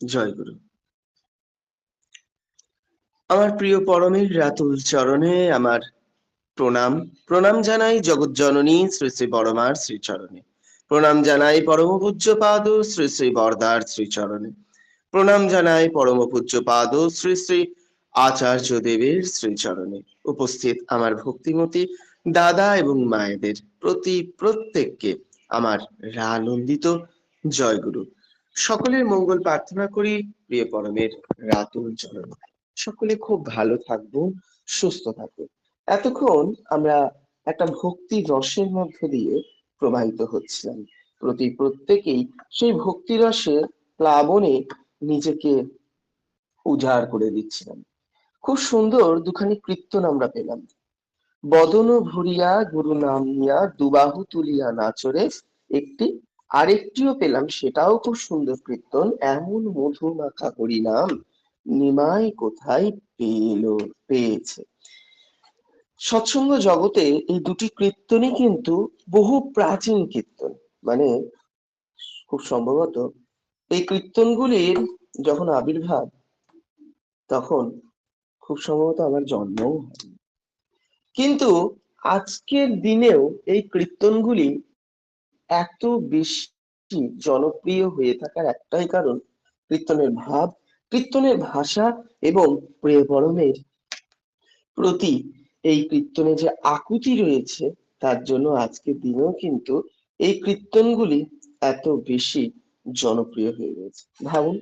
জয় গুরু। আমার প্রিয় পরমের রাতুল চরণে আমার প্রণাম। প্রণাম জানাই জগৎ জননী শ্রী শ্রী বড়মার শ্রীচরণে। প্রণাম জানাই পরম পূজ্য পাদ শ্রী শ্রী বরদার শ্রীচরণে। প্রণাম জানাই পরম পূজ্য পাদ শ্রী শ্রী আচার্য দেবের শ্রীচরণে। উপস্থিত আমার ভক্তিমতী দাদা এবং মায়েদের প্রতি প্রত্যেককে আমার রানন্দিত জয়গুরু সকলের মঙ্গল প্রার্থনা করি, প্রিয় পরমের রাতুল চরণে। সকলে খুব ভালো থাকব, সুস্থ থাকব। এতক্ষণ আমরা একটা ভক্তি রসের মধ্য দিয়ে প্রবাহিত হচ্ছিলাম। প্রতি প্রত্যেকেই সেই ভক্তি রসের প্লাবনে নিজেকে উজাড় করে দিচ্ছিলাম। খুব সুন্দর দুখানি কীর্তন আমরা পেলাম। বদন ভরিয়া গুরু নাম নিয়া দুবাহু তুলিয়া নাচরে একটি আরেকটিও পেলাম, সেটাও খুব সুন্দর কীর্তন। এমন মধু মাখা হরিনাম নিমাই কোথায় পেল, পেয়েছে। সৎসঙ্গ জগতে এই দুটি কীর্তনই কিন্তু বহু প্রাচীন কীর্তন। মানে খুব সম্ভবত এই কীর্তনগুলির যখন আবির্ভাব, তখন খুব সম্ভবত আমার জন্মও হয়নি। কিন্তু আজকের দিনেও এই কীর্তনগুলি এত বেশি জনপ্রিয় হয়ে থাকার একটাই কারণ কীর্তনের ভাব, কীর্তনের ভাষা এবং প্রিয় পরমের প্রতি এই কীর্তনে যে আকুতি রয়েছে, তার জন্য আজকের দিনেও কিন্তু এই কীর্তনগুলি এত বেশি জনপ্রিয় হয়ে রয়েছে। ভাবুন,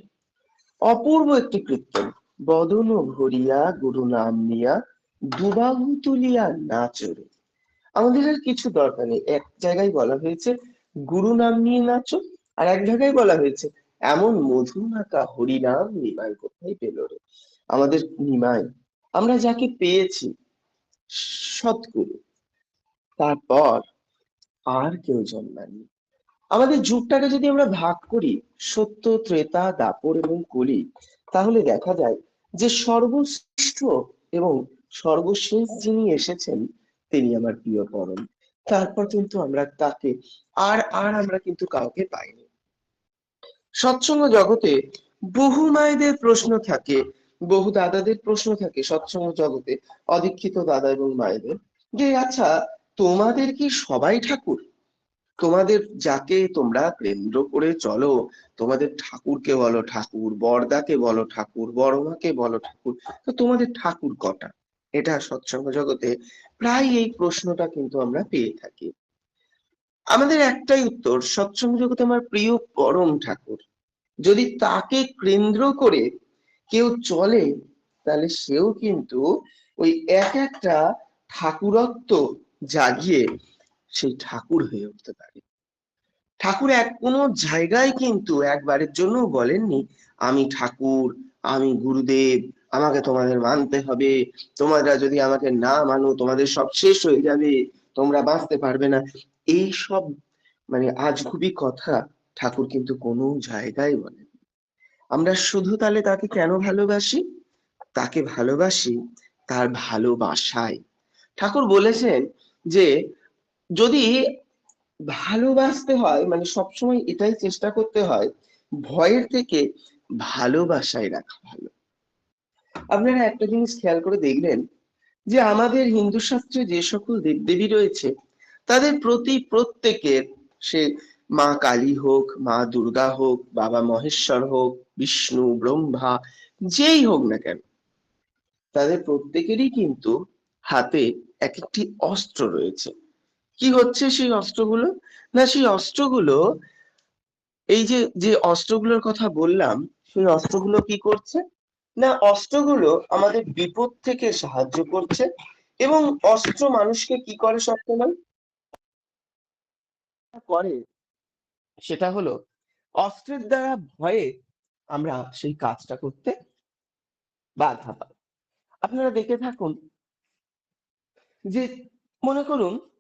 অপূর্ব একটি কীর্তন। বদন ভরিয়া, গুরু নাম নিয়া দুবাহু তুলিয়া নাচরে। আমাদের আর কিছু দরকার নেই। এক জায়গায় বলা হয়েছে গুরু নাম নিয়ে নাচো। আর এক জায়গায় বলা হয়েছে, এমন মধু মাকা হরিনাম নিমাই কোথায় পেল রে? আমাদের নিমাই, আমরা যাকে পেয়েছি, সৎগুরু, তারপর আর কেউ জন্মাননি আমাদের যুগটাকে যদি আমরা ভাগ করি, সত্য, ত্রেতা, দাপর এবং কলি, তাহলে দেখা যায় যে সর্বশ্রেষ্ঠ এবং সর্বশেষ যিনি এসেছেন, তিনি আমার প্রিয় পরম। তারপর কিন্তু আমরা তাকে আর আর আমরা কিন্তু কাউকে পাইনি। সৎসঙ্গ জগতে বহু মায়েদের প্রশ্ন থাকে, বহু দাদাদের প্রশ্ন থাকে সৎসঙ্গ জগতে, অদীক্ষিত দাদা এবং মায়েদের, যে আচ্ছা তোমাদের কি সবাই ঠাকুর? তোমাদের যাকে তোমরা কেন্দ্র করে চলো, তোমাদের ঠাকুরকে বলো ঠাকুর, বরদাকে বলো ঠাকুর, বড়মাকে বলো ঠাকুর, তো তোমাদের ঠাকুর কটা? এটা সৎসঙ্গ জগতে প্রায় এই প্রশ্নটা কিন্তু আমরা পেয়ে থাকি। আমাদের একটাই উত্তর সৎসঙ্গ জগতে আমার প্রিয় পরম ঠাকুর। যদি তাকে কেন্দ্র করে কেউ চলে, তাহলে সেও কিন্তু ওই এক একটা ঠাকুরত্ব জাগিয়ে সেই ঠাকুর হয়ে উঠতে পারে। ঠাকুর এক কোনো জায়গায় কিন্তু একবারের জন্য বলেননি, আমি ঠাকুর, আমি গুরুদেব আমাকে তোমাদের মানতে হবে। তোমরা যদি আমাকে না মানো, তোমাদের সব শেষ হয়ে যাবে। তোমরা বাঁচতে পারবে না। এই সব মানে আজগুবি কথা ঠাকুর কিন্তু কোনো জায়গায় বলেন আমরা শুধু তাহলে তাকে কেন ভালোবাসি? তাকে ভালোবাসি তার ভালোবাসায়। ঠাকুর বলেছেন যে, যদি ভালোবাসতে হয় মানে সবসময় এটাই চেষ্টা করতে হয়, ভয়ের থেকে ভালোবাসায় রাখা ভালো। আপনারা একটা জিনিস খেয়াল করে দেখলেন যে আমাদের হিন্দু শাস্ত্রে যে সকল দেবদেবী রয়েছে, তাদের প্রতি প্রত্যেকের সে মা কালী হোক, মা দুর্গা হোক, বাবা মহেশ্বর হোক, বিষ্ণু, ব্রহ্মা, যেই হোক না কেন, তাদের প্রত্যেকেরই কিন্তু হাতে এক একটি অস্ত্র রয়েছে। কি হচ্ছে সেই অস্ত্রগুলো? না, সেই অস্ত্রগুলো, এই যে যে অস্ত্রগুলোর কথা বললাম, সেই অস্ত্রগুলো কি করছে? না, অস্ত্রগুলো আমাদের বিপদ থেকে সাহায্য করছে। এবং অস্ত্র মানুষকে কি করে সবসময়? করে। সেটা হলো, অস্ত্রের দ্বারা ভয়ে আমরা সেই কাজটা করতে বাধা পাই। আপনারা দেখে থাকুন যে, মনে করুন,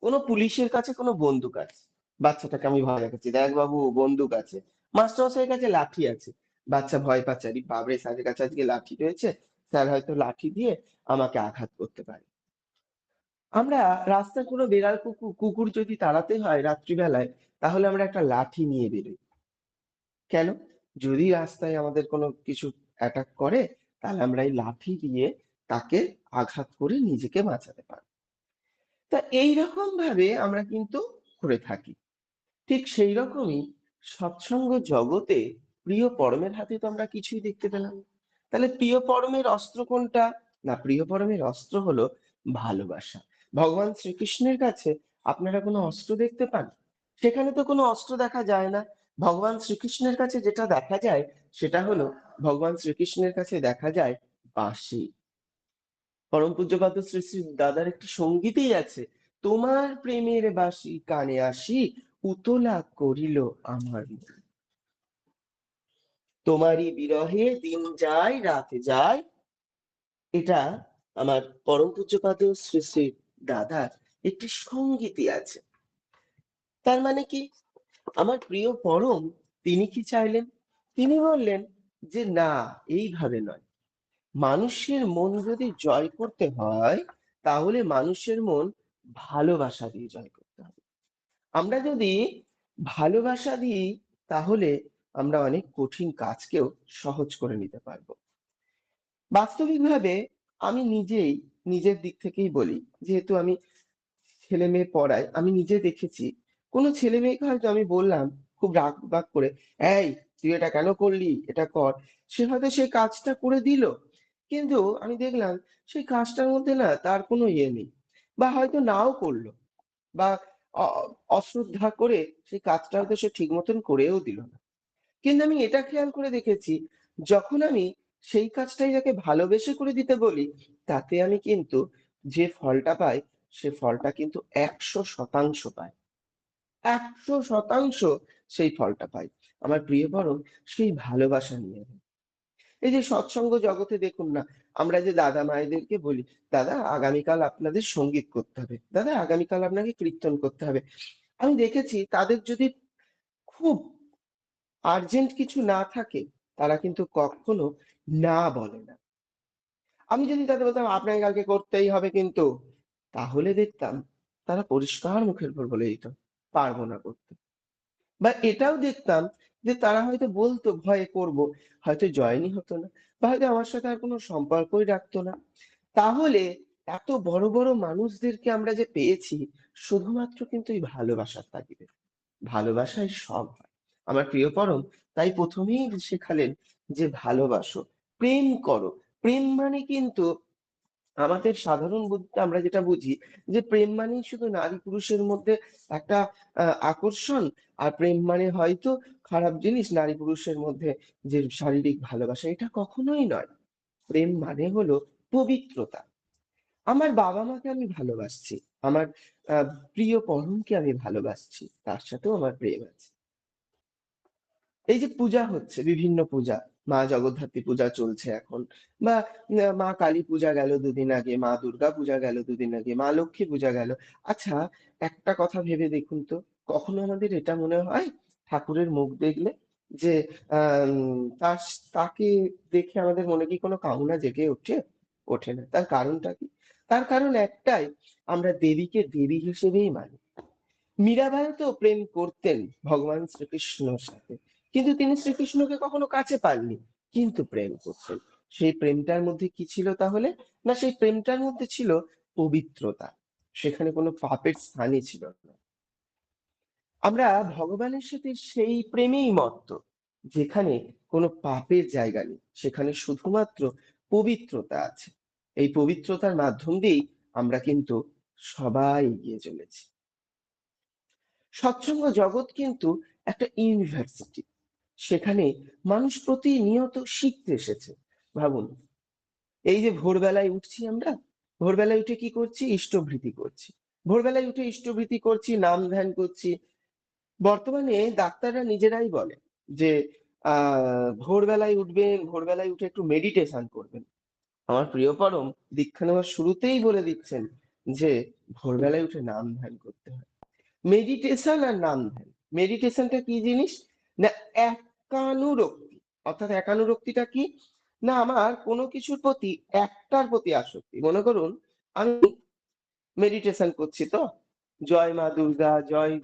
কোনো পুলিশের কাছে কোনো বন্দুক আছে। বাচ্চাটাকে আমি ভয় দেখাচ্ছি। দেখ বাবু, বন্দুক আছে। মাস্টার কাছে লাঠি আছে। বাচ্চা ভয় পাচ্ছে। আরে বাবরে স্যারের কাছে আজকে লাঠি রয়েছে, স্যার হয়তো লাঠি দিয়ে আমাকে আঘাত করতে পারে। আমরা রাস্তায় কোনো বেড়াল কুকুর কুকুর যদি তাড়াতে হয় রাত্রিবেলায়, তাহলে আমরা একটা লাঠি নিয়ে বেরোই। কেন? যদি রাস্তায় আমাদের কোনো কিছু অ্যাটাক করে, তাহলে আমরা এই লাঠি দিয়ে তাকে আঘাত করে নিজেকে বাঁচাতে পারব। তা এইরকম ভাবে আমরা কিন্তু করে থাকি। ঠিক সেই রকমই সৎসঙ্গ জগতে প্রিয় পরমের হাতে তো আমরা কিছুই দেখতে পেলাম। তাহলে প্রিয় পরমের অস্ত্র কোনটা? না, প্রিয় পরমের অস্ত্র হলো ভালোবাসা। ভগবান শ্রীকৃষ্ণের কাছে আপনারা কোনো অস্ত্র দেখতে পান? সেখানে তো কোনো অস্ত্র দেখা যায় না। ভগবান শ্রীকৃষ্ণের কাছে যেটা দেখা যায়, সেটা হলো ভগবান শ্রীকৃষ্ণের কাছে দেখা যায় বাঁশি। পরম পূজ্যপাদ শ্রী শ্রী দাদার একটি সঙ্গীতেই আছে, তোমার প্রেমের বাসি কানে আসি, উতলা করিল আমার মন তোমারই বিরহে দিন যায়, রাত যায়। এটা আমার পরম পূজ্যপাদ শ্রী শ্রী দাদার একটি সঙ্গীতই আছে। তার মানে কি? আমার প্রিয় পরম, তিনি কি চাইলেন? তিনি বললেন যে, না, এইভাবে নয়। মানুষের মন যদি জয় করতে হয়, তাহলে মানুষের মন ভালোবাসা দিয়ে জয় করতে হবে। আমরা যদি ভালোবাসা দিই, তাহলে আমরা অনেক কঠিন কাজকেও সহজ করে নিতে পারব। বাস্তবিকভাবে আমি নিজেই নিজের দিক থেকেই বলি, যেহেতু আমি ছেলে মেয়ে পড়াই আমি নিজে দেখেছি, কোনো ছেলে মেয়েকে হয়তো আমি বললাম খুব রাগ বাগ করে, এই, তুই এটা কেন করলি? এটা কর। সে হয়তো সেই কাজটা করে দিল, কিন্তু আমি দেখলাম সেই কাজটার মধ্যে না তার কোনো ইয়ে নেই, বা হয়তো নাও করল, বা অশ্রদ্ধা করে সেই কাজটা হয়তো সে ঠিক মতন করেও দিল না। কিন্তু আমি এটা খেয়াল করে দেখেছি, যখন আমি সেই কাজটাই যাকে ভালোবেসে করে দিতে বলি, তাতে আমি কিন্তু যে ফলটা পাই, সে ফলটা কিন্তু একশো শতাংশ পাই। একশো শতাংশ সেই ফলটা পাই। আমার প্রিয় বরং সেই ভালোবাসা নিয়ে। এই যে সৎসঙ্গ জগতে দেখুন না, আমরা যে দাদা মায়েদেরকে বলি, দাদা, আগামীকাল আপনাদের সংগীত করতে হবে। দাদা, আগামীকাল আপনাকে কীর্তন করতে হবে। আমি দেখেছি তাদের যদি খুব আর্জেন্ট কিছু না থাকে, তারা কিন্তু কখনো না বলে না। আমি যদি তাদের বলতাম, আপনাকে কালকে করতেই হবে কিন্তু, তাহলে দেখতাম তারা পরিষ্কার মুখের উপর বলে দিত, পারব না করতে। বা এটাও দেখতাম যে তারা হয়তো বলতো, ভয়ে করব। হয়তো জয়েনই হতো না বা হয়তো আমার সাথে আর কোনো সম্পর্কই রাখতো না। তাহলে এত বড় বড় মানুষদেরকে আমরা যে পেয়েছি, শুধুমাত্র কিন্তু এই ভালোবাসার তাগিদে। ভালোবাসাই সব হয়। আমার প্রিয় পরম, তাই প্রথমেই শেখালেন যে ভালোবাসো, প্রেম করো। প্রেম মানে কিন্তু আমাদের সাধারণ বুদ্ধিতে আমরা যেটা বুঝি যে প্রেম মানেই শুধু নারী পুরুষের মধ্যে একটা আকর্ষণ, আর প্রেম মানে হয়তো খারাপ জিনিস নারী পুরুষের মধ্যে যে শারীরিক ভালোবাসা, এটা কখনোই নয়। প্রেম মানে হলো পবিত্রতা। আমার বাবা মাকে আমি ভালোবাসছি, আমার প্রিয় পরমকে আমি ভালোবাসছি, তার সাথেও আমার প্রেম আছে। এই যে পূজা হচ্ছে, বিভিন্ন পূজা, মা জগদ্ধাত্রী পূজা চলছে এখন, বা মা কালী পূজা গেল দুদিন আগে, মা দুর্গা পূজা গেল দুদিন আগে, মা লক্ষ্মী পূজা গেল। আচ্ছা একটা কথা ভেবে দেখুন তো, কখনো আমাদের এটা মনে হয়? ঠাকুরের মুখ দেখলে যে তার, তাকে দেখে আমাদের মনে কি কোনো কামনা জেগে ওঠে? ওঠে না। তার কারণটা কি? তার কারণ একটাই, আমরা দেবীকে দেবী হিসেবেই মানি। মীরাবাইও তো প্রেম করতেন ভগবান শ্রীকৃষ্ণর সাথে। কিন্তু তিনি শ্রীকৃষ্ণকে কখনো কাছে পাননি, কিন্তু প্রেম করতেন সেই প্রেমটার মধ্যে কি ছিল তাহলে? না, সেই প্রেমটার মধ্যে ছিল পবিত্রতা। সেখানে কোনো পাপের স্থানই ছিল না। আমরা ভগবানের সাথে সেই প্রেমেই মত্ত, যেখানে কোনো পাপের জায়গা নেই। সেখানে শুধুমাত্র পবিত্রতা আছে। এই পবিত্রতার মাধ্যম দিয়েই আমরা কিন্তু সবাই এগিয়ে চলেছি। সৎসঙ্গ জগৎ কিন্তু একটা ইউনিভার্সিটি। সেখানে মানুষ প্রতিনিয়ত শিখতে এসেছে। ভাবুন, এই যে ভোরবেলায় উঠছি আমরা, ভোরবেলায় উঠে কি করছি? ইষ্টভৃতি করছি। ভোরবেলায় উঠে ইষ্টভৃতি করছি, নাম ধ্যান করছি। বর্তমানে ডাক্তাররা নিজেরাই বলে যে আহ ভোরবেলায় উঠবেন, ভোরবেলায় উঠে একটু মেডিটেশন করবেন। আমার প্রিয় পরম দীক্ষা নেওয়ার শুরুতেই বলে দিচ্ছেন যে, ভোরবেলায় উঠে নাম ধ্যান করতে হয়। মেডিটেশন আর নাম ধ্যান। মেডিটেশনটা কি জিনিস? না একানুরক্তি। অর্থাৎ একানুরক্তিটা কি? না, আমার কোনো কিছুর প্রতি একটার প্রতি আসক্তি। মনে করুন, আমি মেডিটেশন করছি তো? জয় মা দুর্গা, জয়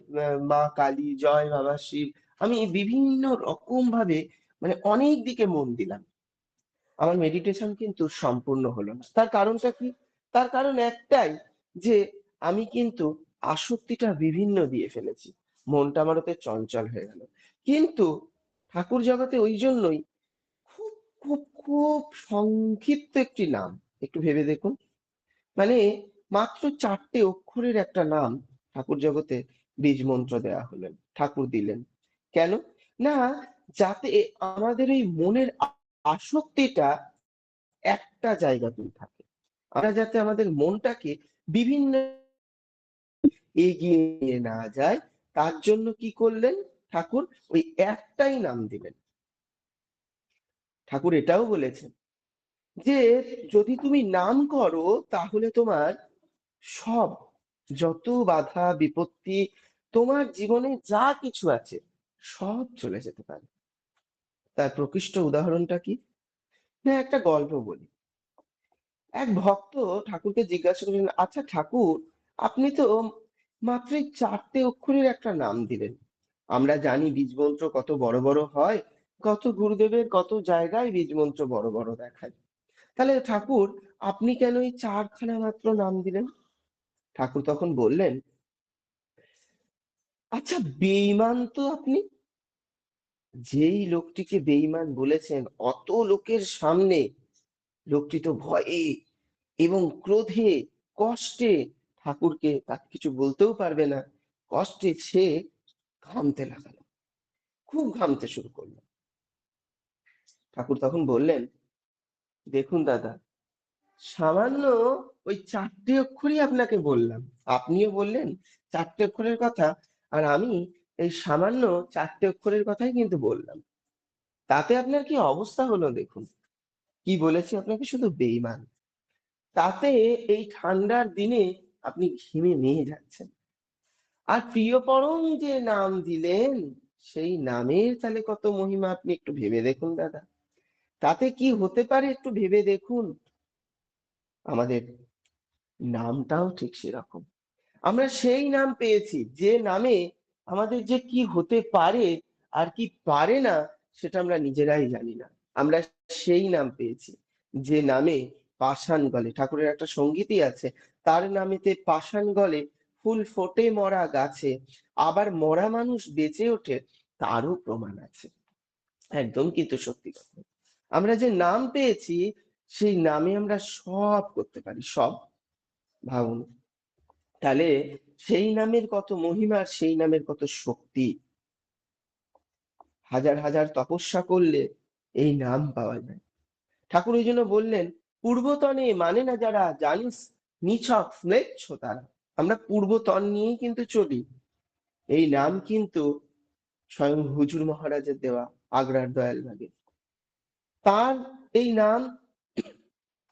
মা কালী, জয় বাবা শিব। আমি বিভিন্ন রকম ভাবে মানে অনেক দিকে মন দিলাম। আমার মেডিটেশন কিন্তু সম্পূর্ণ হলো না। তার কারণটা কি? তার কারণ একটাই, যে আমি কিন্তু আসক্তিটা বিভিন্ন দিয়ে ফেলেছি। মনটা আমার ওতে চঞ্চল হয়ে গেল। কিন্তু ঠাকুর জগতে ওই জন্যই খুব খুব খুব সংক্ষিপ্ত একটি নাম। একটু ভেবে দেখুন। মানে মাত্র চারটে অক্ষরের একটা নাম ঠাকুর জগতে বীজ মন্ত্র দেওয়া হলেন ঠাকুর দিলেন। কেন? না, যাতে আমাদের এই মনের আসক্তিটা একটা জায়গাতেই থাকে। আমরা যাতে আমাদের মনটাকে বিভিন্ন এগিয়ে না যায় তার জন্য কি করলেন? ঠাকুর ওই একটাই নাম দিলেন ঠাকুর এটাও বলেছেন যে, যদি তুমি নাম করো, তাহলে তোমার সব, যত বাধা, বিপত্তি, তোমার জীবনে যা কিছু আছে, সব চলে যেতে পারে। তার প্রকৃষ্ট উদাহরণটা কি? না, একটা গল্প বলি। এক ভক্ত ঠাকুরকে জিজ্ঞাসা করলেন আচ্ছা ঠাকুর, আপনি তো মাত্র চারটে অক্ষরের একটা নাম দিলেন। আমরা জানি বীজ মন্ত্র কত বড় বড় হয়, কত গুরুদেবের কত জায়গায় বীজ মন্ত্র বড় বড় দেখায় তাহলে ঠাকুর, আপনি কেন এই চারখানা মাত্র নাম দিলেন? ঠাকুর তখন বললেন আচ্ছা বেঈমান তো আপনি। যেই লোকটিকে বেঈমান বলেছেন, অত লোকের সামনে লোকটি তো ভয়ে এবং ক্রোধে, কষ্টে, ঠাকুরকে তাকে কিছু বলতেও পারবে না। কষ্টে সে ঘামতে লাগালো। খুব ঘামতে শুরু করল। ঠাকুর তখন বললেন, দেখুন দাদা, সামান্য ওই চারটে অক্ষরই আপনাকে বললাম। আপনিও বললেন চারটে অক্ষরের কথা, আর আমি এই সামান্য চারটে অক্ষরের কথাই কিন্তু বললাম। তাতে আপনার কি অবস্থা হলো দেখুন? কি বলেছি আপনাকে? শুধু বেইমান তাতে এই ঠান্ডার দিনে আপনি ঘিমে নিয়ে যাচ্ছেন। আর প্রিয় পরম যে নাম দিলেন, সেই নামের তাহলে কত মহিমা আপনি একটু ভেবে দেখুন, দাদা। তাতে কি হতে পারে একটু ভেবে দেখুন? আমাদের নামটাও ঠিক সেরকম। আমরা সেই নাম পেয়েছি, যে নামে আমাদের যে কি হতে পারে আর কি পারে না, সেটা আমরা নিজেরাই জানি না। আমরা সেই নাম পেয়েছি, যে নামে পাষাণ গলে, ঠাকুরের একটা সঙ্গীতই আছে, তার নামেতে পাষাণ গলে ফুল ফোটে মরা গাছে, আবার মরা মানুষ বেঁচে ওঠে তারও প্রমাণ আছে। একদম কিন্তু সত্যি কথা। আমরা যে নাম পেয়েছি, সেই নামে আমরা সব করতে পারি, সব। ভাবুন। তাহলে সেই নামের কত মহিমা, সেই নামের কত শক্তি। হাজার হাজার তপস্যা করলে এই নাম পাওয়া যায়। ঠাকুর ওই জন্য বললেন, পূর্বতনে মানে না যারা জানিস, নিছক ম্লেচ্ছ তারা। আমরা পূর্বতন নিয়েই কিন্তু চলি। এই নাম কিন্তু স্বয়ং হুজুর মহারাজের দেওয়া আগ্রার দয়াল ভাগে। তার এই নাম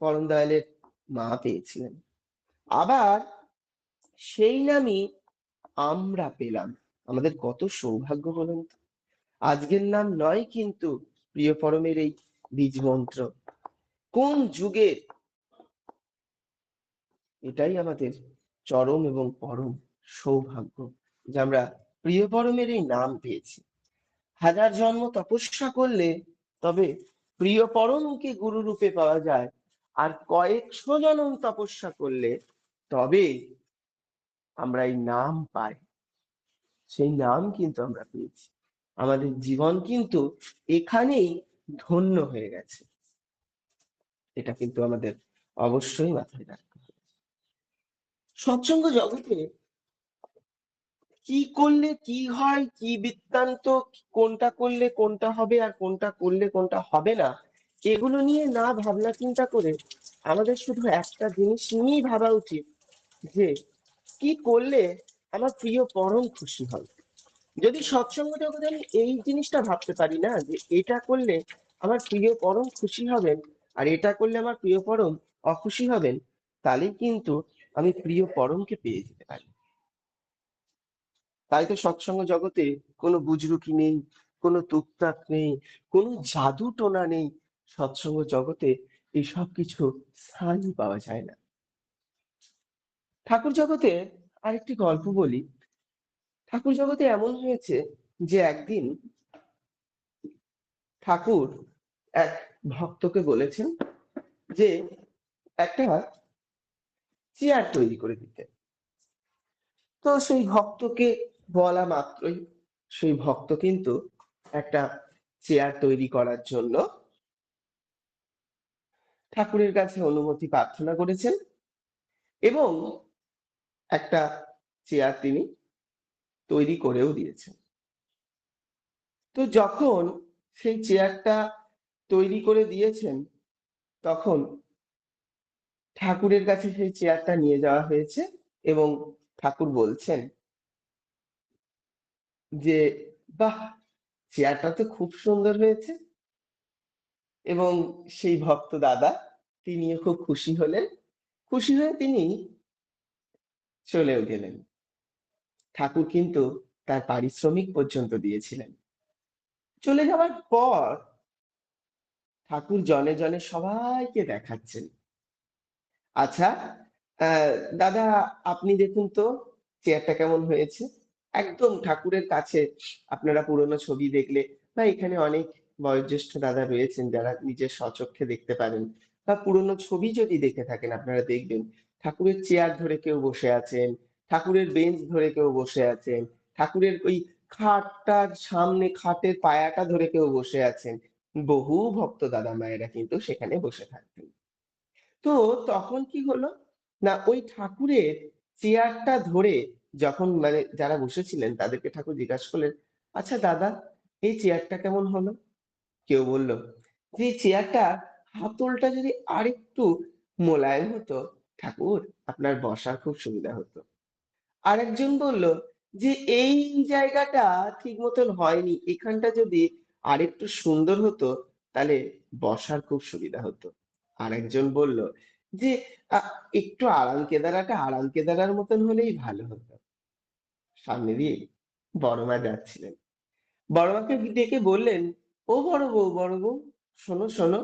পরম দয়ালের মা পেয়েছিলেন। আবার সেই নামই আমরা পেলাম। আমাদের কত সৌভাগ্য বলুন আজকের নাম নয় কিন্তু প্রিয় পরমের এই বীজ মন্ত্র। কোন যুগে এটাই আমাদের চরম এবং পরম সৌভাগ্য যে আমরা প্রিয় পরমের এই নাম পেয়েছি। হাজার জন্ম তপস্যা করলে তবে প্রিয় পরমকে গুরু রূপে পাওয়া যায়। আর কয়েকশো জনম তপস্যা করলে তবে আমরা এই নাম পাই। সেই নাম কিন্তু আমরা পেয়েছি। আমাদের জীবন কিন্তু এখানেই ধন্য হয়ে গেছে। এটা কিন্তু আমাদের অবশ্যই মাথায় রাখতে সৎসঙ্গ জগতে কি করলে কি হয়, কি বৃত্তান্ত, কোনটা করলে কোনটা হবে আর কোনটা করলে কোনটা হবে না, এগুলো নিয়ে না ভাবনা চিন্তা করে আমাদের শুধু একটা জিনিস নিয়েই ভাবা উচিত যে কি করলে আমার প্রিয় পরম খুশি হবে যদি সৎসঙ্গ জগতে আমি এই জিনিসটা ভাবতে পারি না যে এটা করলে আমার প্রিয় পরম খুশি হবেন আর এটা করলে আমার প্রিয় পরম অখুশি হবেন, তাহলে কিন্তু আমি প্রিয় পরমকে পেয়ে যেতে পারি। তাই তো সৎসঙ্গ জগতে কোনো বুজরুকি নেই, কোনো তুকতাক নেই, কোনো জাদু টোনা নেই। সৎসঙ্গ জগতে এই সব কিছু স্থানই পাওয়া যায় না। ঠাকুর জগতে আরেকটি গল্প বলি। ঠাকুর জগতে এমন হয়েছে যে একদিন ঠাকুর এক ভক্তকে বলেছেন যে একটা চেয়ার তৈরি করে দিতে তো সেই ভক্তকে বলা মাত্রই, সেই ভক্ত কিন্তু একটা চেয়ার তৈরি করার জন্য ঠাকুরের কাছে অনুমতি প্রার্থনা করেছেন এবং একটা চেয়ার তিনি তৈরি করেও দিয়েছেন। তো যখন সেই চেয়ারটা তৈরি করে দিয়েছেন, তখন ঠাকুরের কাছে সেই চেয়ারটা নিয়ে যাওয়া হয়েছে এবং ঠাকুর বলছেন যে, বাহ, চেয়ারটা তো খুব সুন্দর হয়েছে। এবং সেই ভক্ত দাদা তিনিও খুব খুশি হলেন। খুশি হয়ে তিনি চলেও গেলেন। ঠাকুর কিন্তু তার পারিশ্রমিক পর্যন্ত দিয়েছিলেন। চলে যাওয়ার পর ঠাকুর জনে জনে সবাইকে দেখাচ্ছেন। আচ্ছা দাদা, আপনি দেখুন তো চেয়ারটা কেমন হয়েছে? একদম ঠাকুরের কাছে আপনারা পুরনো ছবি দেখলে বা এখানে অনেক বয়োজ্যেষ্ঠ দাদা রয়েছেন যারা নিজের স্বচক্ষে দেখতে পারেন বা পুরনো ছবি যদি দেখে থাকেন আপনারা দেখবেন ঠাকুরের চেয়ার ধরে কেউ বসে আছেন, ঠাকুরের বেঞ্চ ধরে কেউ বসে আছেন, ঠাকুরের ওই খাটটার সামনে খাটের পায়াটা ধরে কেউ বসে আছেন। বহু ভক্ত দাদা মায়েরা কিন্তু সেখানে বসে থাকতেন তো তখন কি হলো? না, ওই ঠাকুরের চেয়ারটা ধরে যখন মানে যারা বসেছিলেন তাদেরকে ঠাকুর জিজ্ঞাসা করলেন আচ্ছা দাদা, এই চেয়ারটা কেমন হলো? কেউ বলল, যে চেয়ারটা হাতলটা যদি আরেকটু মোলায়েম হতো, ঠাকুর আপনার বসার খুব সুবিধা হতো। আরেকজন বলল, যে এই জায়গাটা ঠিক মতন হয়নি, এখানটা যদি আরেকটু সুন্দর হতো, তাহলে বসার খুব সুবিধা হতো। আরেকজন বলল যে একটু আরাম কেদারাটা আরাম কেদারার মতন হলেই ভালো হতো। সামনে দিয়ে বড়মা যাচ্ছিলেন। বড়মাকে ডেকে বললেন, ও বড় বউ বড় বউ, শোনো শোনো।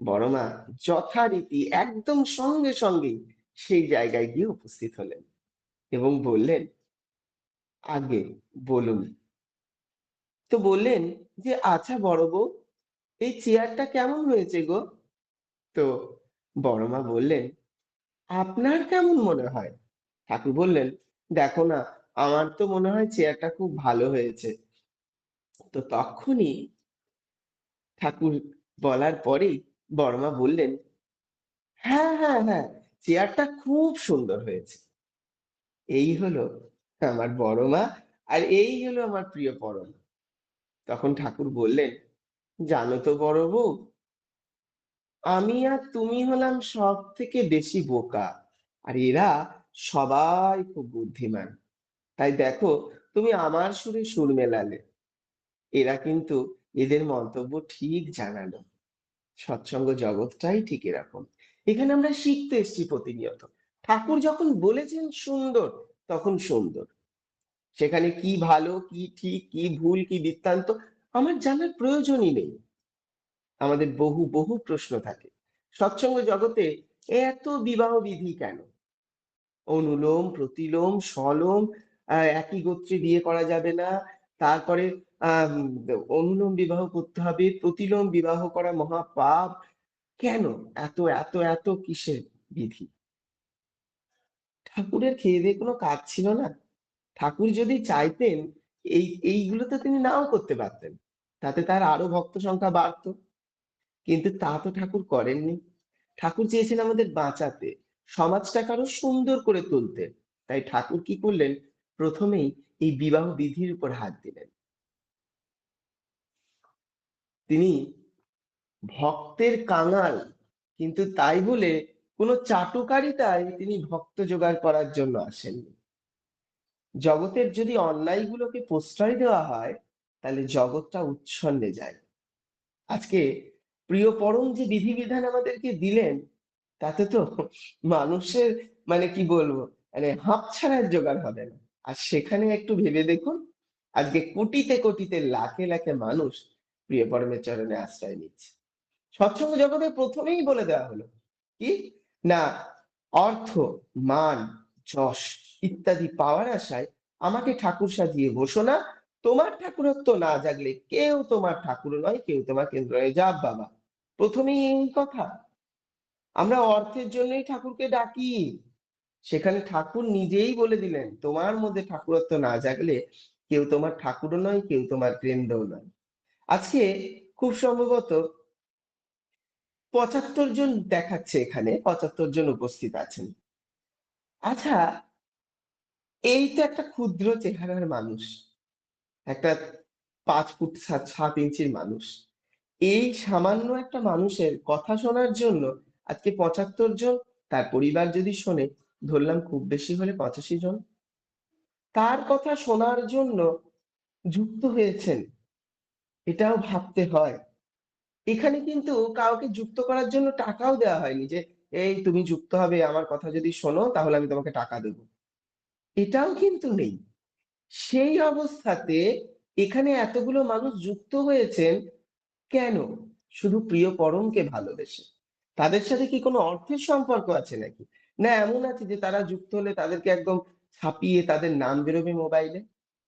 বড়মা যথারীতি একদম সঙ্গে সঙ্গে সেই জায়গায় গিয়ে উপস্থিত হলেন এবং বললেন, আগে বলুন। তো বললেন যে আচ্ছা বড় বউ, এই চেয়ারটা কেমন হয়েছে গো? তো বড়মা বললেন, আপনার কেমন মনে হয়? ঠাকুর বললেন, দেখো না, আমার তো মনে হয় চেয়ারটা খুব ভালো হয়েছে। তো তখনই ঠাকুর বলার পরেই বড়মা বললেন হ্যাঁ হ্যাঁ হ্যাঁ চেয়ারটা খুব সুন্দর হয়েছে। এই হলো আমার বড় মা আর এই হলো আমার প্রিয় পরমা। তখন ঠাকুর বললেন, জানো তো বড় বউ আমি আর তুমি হলাম সব থেকে বেশি বোকা। আর এরা সবাই খুব বুদ্ধিমান। তাই দেখো, তুমি আমার সুরে সুর মেলালে। এরা কিন্তু এদের মন্তব্য ঠিক জানালো। সৎসঙ্গ জগৎটাই ঠিক এরকম। এখানে আমরা শিখতে এসেছি প্রতিনিয়ত। ঠাকুর যখন বলেছেন সুন্দর, তখন সুন্দর। সেখানে কি ভালো, কি ঠিক, কি ভুল, কি বৃত্তান্ত, আমার জানার প্রয়োজনই নেই। আমাদের বহু বহু প্রশ্ন থাকে। সৎসঙ্গ জগতে এত বিবাহ বিধি কেন? অনুলোম, প্রতিলোম সলোম একই গোত্রে বিয়ে করা যাবে না। তারপরে অনুলোম বিবাহ করতে হবে, প্রতিলোম বিবাহ করা মহাপাপ। কেন? এত এত এত কিসের বিধি? ঠাকুরের খেয়ে দিয়ে কোনো কাজ ছিল না। ঠাকুর যদি চাইতেন, এই এইগুলো তো তিনি নাও করতে পারতেন। তাতে তার আরও ভক্ত সংখ্যা বাড়তো। কিন্তু তা তো ঠাকুর করেননি। ঠাকুর চেয়েছেন আমাদের বাঁচাতে, সমাজটাকে আরও সুন্দর করে তুলতে। তাই ঠাকুর কি করলেন? প্রথমেই এই বিবাহ বিধির উপর হাত দিলেন। তিনি ভক্তের কাঙাল, কিন্তু তাই বলে কোনো চাটুকারিতায় তিনি ভক্ত জোগাড় করার জন্য আসেননি। জগতের যদি অন্যায়গুলোকে প্রশ্রয় দেওয়া হয়, তাহলে জগৎটা উচ্ছন্নে যায়। আজকে প্রিয় পরম যে বিধিবিধান আমাদেরকে দিলেন, তাতে তো মানুষের মানে কি বলব মানে হাঁপ ছাড়ার জোগাড় হবে না। আর সেখানে একটু ভেবে দেখুন, আজকে কোটিতে কোটিতে লাখে লাখে মানুষ প্রিয় পরমের চরণে আশ্রয় নিচ্ছে। সৎসঙ্গ জগতে প্রথমেই বলে দেওয়া হলো, কি? না, অর্থ, মান, যশ ইত্যাদি পাওয়ার আশায় আমাকে ঠাকুর সাজিয়ে বসো না, তোমার ঠাকুরত্ব না জাগলে কেউ তোমার ঠাকুর নয়, কেউ তোমার কেন্দ্র নয়। যা বাবা প্রথমেই এই কথা। আমরা অর্থের জন্যই ঠাকুরকে ডাকি। সেখানে ঠাকুর নিজেই বলে দিলেন, তোমার মধ্যে ঠাকুরত্ব না জাগলে কেউ তোমার ঠাকুরও নয়, কেউ তোমার কেন্দ্রও নয়। আজকে খুব সম্ভবত পঁচাত্তর জন দেখাচ্ছে এখানে, পঁচাত্তর জন উপস্থিত আছেন। আচ্ছা এই তো একটা ক্ষুদ্র চেহারার মানুষ, একটা পাঁচ ফুট সাত সাত ইঞ্চির মানুষ। এই সামান্য একটা মানুষের কথা শোনার জন্য আজকে পঁচাত্তর জন, তার পরিবার যদি শোনে, ধরলাম খুব বেশি হলে পঁচাশি জন। তার কথা শোনার জন্য যুক্ত হয়েছেন। এটাও ভাবতে হয়। এখানে কিন্তু কাউকে যুক্ত করার জন্য টাকাও দেওয়া হয়নি যে, এই তুমি যুক্ত হবে, আমার কথা যদি শোনো, তাহলে আমি তোমাকে টাকা দেবো। এটাও কিন্তু নেই। সেই অবস্থাতে এখানে এতগুলো মানুষ যুক্ত হয়েছেন কেন? শুধু প্রিয় পরমকে ভালোবেসে। তাদের সাথে কি কোনো অর্থের সম্পর্ক আছে নাকি? না, এমন আছে যে তারা যুক্ত হলে তাদেরকে একদম ছাপিয়ে তাদের নাম বেরোবে মোবাইলে?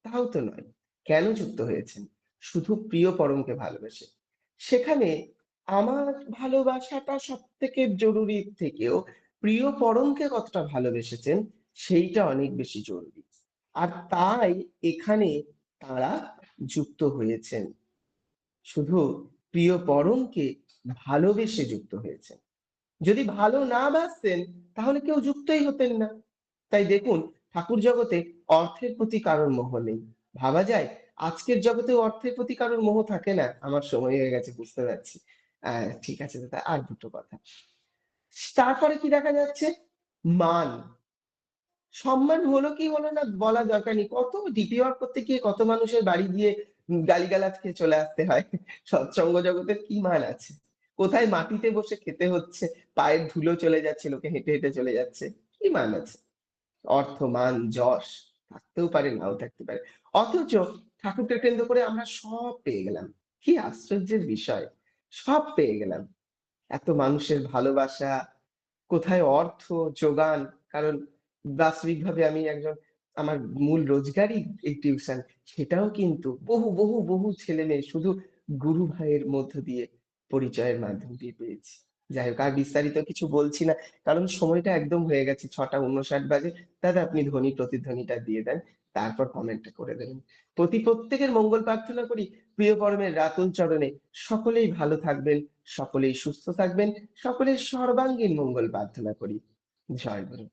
তাও তো নয়। কেন যুক্ত হয়েছেন? শুধু প্রিয় পরমকে ভালোবেসে। সেখানে আমার ভালোবাসাটা সব থেকে জরুরি থেকেও প্রিয় পরমকে কতটা ভালোবেসেছেন, সেইটা অনেক বেশি জরুরি। আর তাই এখানে তারা যুক্ত হয়েছেন। শুধু প্রিয় পরমকে ভালোবেসে যুক্ত হয়েছেন। যদি ভালো না বাসতেন, তাহলে কেউ যুক্তই হতেন না। তাই দেখুন, ঠাকুর জগতে অর্থের প্রতি কারোর মোহ নেই। ভাবা যায়, আজকের জগতে অর্থের প্রতি কারোর মোহ থাকে না? আমার সময় হয়ে গেছে, বুঝতে পারছি। আহ, ঠিক আছে, দাদা, আর দুটো কথা। তারপরে কি দেখা যাচ্ছে? মান। সম্মান হলো কি হলো না বলা দরকার নেই। কত ডিপি ওয়ার্ক করতে গিয়ে কত মানুষের বাড়ি গিয়ে গালিগালাজ খেয়ে চলে আসতে হয়। সৎসঙ্গ জগতের কি মান আছে? কোথায় মাটিতে বসে খেতে হচ্ছে? পায়ের ধুলো চলে যাচ্ছে, লোকে হেঁটে হেঁটে চলে যাচ্ছে। কি মান আছে? অর্থ, মান, যশ, থাকতেও পারে, নাও থাকতে পারে। অথচ ঠাকুরকে কেন্দ্র করে আমরা সব পেয়ে গেলাম। কি আশ্চর্যের বিষয়। সব পেয়ে গেলাম। এত মানুষের ভালোবাসা, কোথায় অর্থ, যোগান? কারণ বাস্তবিকভাবে আমি একজন আমার মূল রোজগারই এই টিউশন সেটাও কিন্তু বহু বহু বহু ছেলে মেয়ে শুধু গুরু ভাইয়ের মধ্য দিয়ে পরিচয়ের মাধ্যম দিয়ে পেয়েছি। যাই হোক, আর বিস্তারিত কিছু বলছি না, কারণ সময়টা একদম হয়ে গেছে, ছটা উনষাট বাজে। দাদা, আপনি ধ্বনি প্রতিধ্বনিটা দিয়ে দেন, তারপর কমেন্টটা করে দেবেন। প্রতি প্রত্যেকের মঙ্গল প্রার্থনা করি। প্রিয় পরমের রাতুল চরণে সকলেই ভালো থাকবেন, সকলেই সুস্থ থাকবেন, সকলের সর্বাঙ্গীন মঙ্গল প্রার্থনা করি। জয় গুরু।